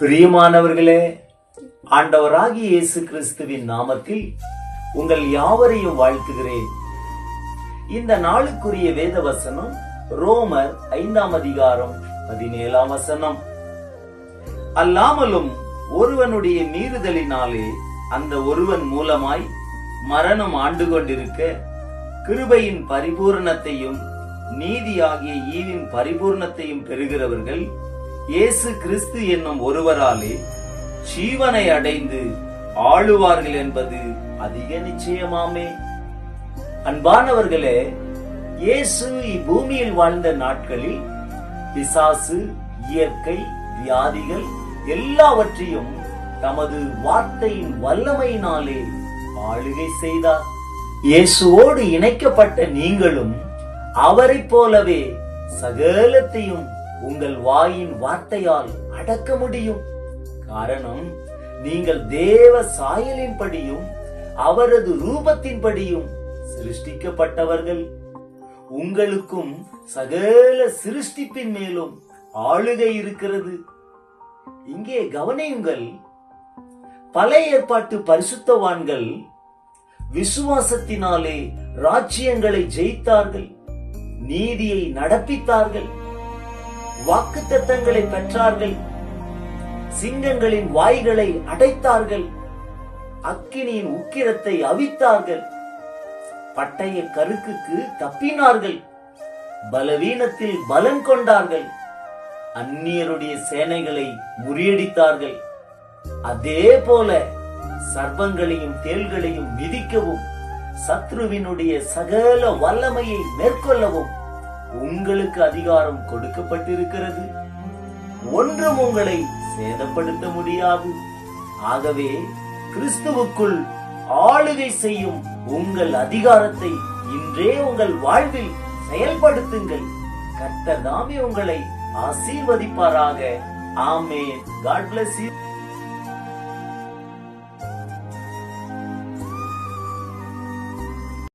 பிரியமானவர்களே ஆண்டவராகி இயேசு கிறிஸ்துவின் நாமத்தில் உங்கள் யாவரையும் வாழ்த்துகிறேன். இந்த நாளுக்குரிய வேத வசனம் ரோமர் ஐந்தாம் அதிகாரம் பதினேழாம் வசனம். அல்லாமலும் ஒருவனுடைய மீறுதலினாலே அந்த ஒருவன் மூலமாய் மரணம் ஆண்டு கொண்டிருக்க கிருபையின் பரிபூர்ணத்தையும் நீதியாகிய ஈவின் பரிபூர்ணத்தையும் பெறுகிறவர்கள் இயேசு கிறிஸ்து என்னும் ஒருவராலே ஜீவனை அடைந்து ஆளுவார்கள் என்பது அதிக நிச்சயமாமே. அன்பானவர்களே இயேசு இப்பூமியில் வாழ்ந்த நாட்களில் பிசாசு இயற்கை வியாதிகள் எல்லாவற்றையும் தமது வார்த்தையின் வல்லமையினாலே ஆளுகை செய்தார். இயேசுவோடு இணைக்கப்பட்ட நீங்களும் அவரைப் போலவே சகலத்தையும் உங்கள் வாயின் வார்த்தையால் அடக்க முடியும். காரணம் நீங்கள் தேவ சாயலின்படியும் அவரது ரூபத்தின்படியும் சிருஷ்டிக்கப்பட்டவர்கள். உங்களுக்கும் சகல சிருஷ்டிப்பின் மேலும் ஆளுகை இருக்கிறது. இங்கே கவனியுங்கள் பழைய ஏற்பாட்டு பரிசுத்தவான்கள் விசுவாசத்தினாலே ராஜ்யங்களை ஜெயித்தார்கள் நீதியை நடப்பித்தார்கள். வாக்குத்தத்தங்களை பெற்றார்கள். சிங்கங்களின் வாய்களை அடைத்தார்கள். அக்கினியின் உக்கிரத்தை அவித்தார்கள். பட்டய கருக்குக்கு தப்பினார்கள். பலவீனத்தில் பலம் கொண்டார்கள். அந்நியருடைய சேனைகளை முறியடித்தார்கள். அதே போல சர்வங்களையும் தேள்களையும் மிதிக்கவும் சத்ருவினுடைய சகல வல்லமையை மேற்கொள்ளவும் உங்களுக்கு அதிகாரம் கொடுக்கப்பட்டிருக்கிறது. ஒன்றும் உங்களை சேதப்படுத்த முடியாது. ஆகவே கிறிஸ்துவுக்குள் ஆளுகை செய்யும் உங்கள் அதிகாரத்தை இன்றே உங்கள் வாழ்வில் செயல்படுத்துங்கள். கர்த்தர் தாமே உங்களை ஆசீர்வதிப்பாராக. ஆமே காட் பிளஸ் யூ